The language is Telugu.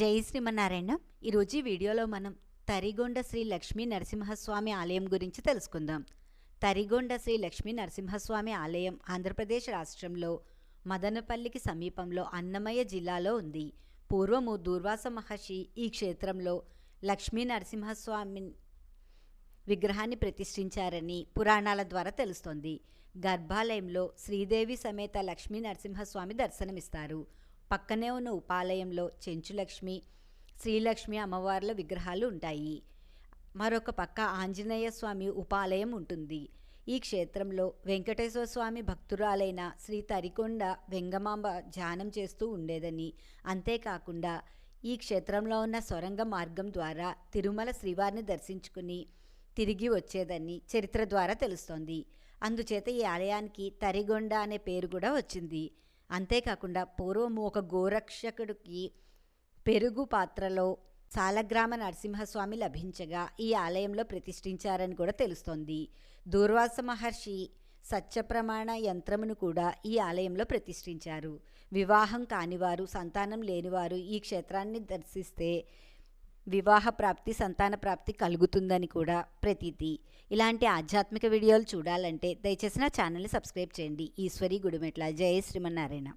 జై శ్రీమన్నారాయణ. ఈరోజు ఈ వీడియోలో మనం తరిగొండ శ్రీ లక్ష్మీ నరసింహస్వామి ఆలయం గురించి తెలుసుకుందాం. తరిగొండ శ్రీ లక్ష్మీ నరసింహస్వామి ఆలయం ఆంధ్రప్రదేశ్ రాష్ట్రంలో మదనపల్లికి సమీపంలో అన్నమయ్య జిల్లాలో ఉంది. పూర్వము దూర్వాస మహర్షి ఈ క్షేత్రంలో లక్ష్మీ నరసింహస్వామి విగ్రహాన్ని ప్రతిష్ఠించారని పురాణాల ద్వారా తెలుస్తోంది. గర్భాలయంలో శ్రీదేవి సమేత లక్ష్మీ నరసింహస్వామి దర్శనమిస్తారు. పక్కనే ఉన్న ఉపాలయంలో చెంచులక్ష్మి శ్రీలక్ష్మి అమ్మవార్ల విగ్రహాలు ఉంటాయి. మరొక పక్క ఆంజనేయ స్వామి ఉపాలయం ఉంటుంది. ఈ క్షేత్రంలో వెంకటేశ్వర స్వామి భక్తురాలైన శ్రీ తరికొండ వెంగమాంబ ధ్యానం చేస్తూ ఉండేదని. అంతేకాకుండా ఈ క్షేత్రంలో ఉన్న సొరంగ మార్గం ద్వారా తిరుమల శ్రీవారిని దర్శించుకుని తిరిగి వచ్చేదని చరిత్ర ద్వారా తెలుస్తోంది. అందుచేత ఈ ఆలయానికి తరిగొండ అనే పేరు కూడా వచ్చింది. అంతేకాకుండా పూర్వము ఒక గోరక్షకుడికి పెరుగు పాత్రలో సాలగ్రామ నరసింహస్వామి లభించగా ఈ ఆలయంలో ప్రతిష్ఠించారని కూడా తెలుస్తోంది. దూర్వాస మహర్షి సత్యప్రమాణ యంత్రమును కూడా ఈ ఆలయంలో ప్రతిష్ఠించారు. వివాహం కానివారు సంతానం లేనివారు ఈ క్షేత్రాన్ని దర్శిస్తే వివాహ ప్రాప్తి సంతాన ప్రాప్తి కలుగుతుందని కూడా ప్రతీతి. ఇలాంటి ఆధ్యాత్మిక వీడియోలు చూడాలంటే దయచేసి నా ఛానల్ని సబ్స్క్రైబ్ చేయండి. ఈశ్వరి గుడిమెట్ల. జయ శ్రీమన్నారాయణ.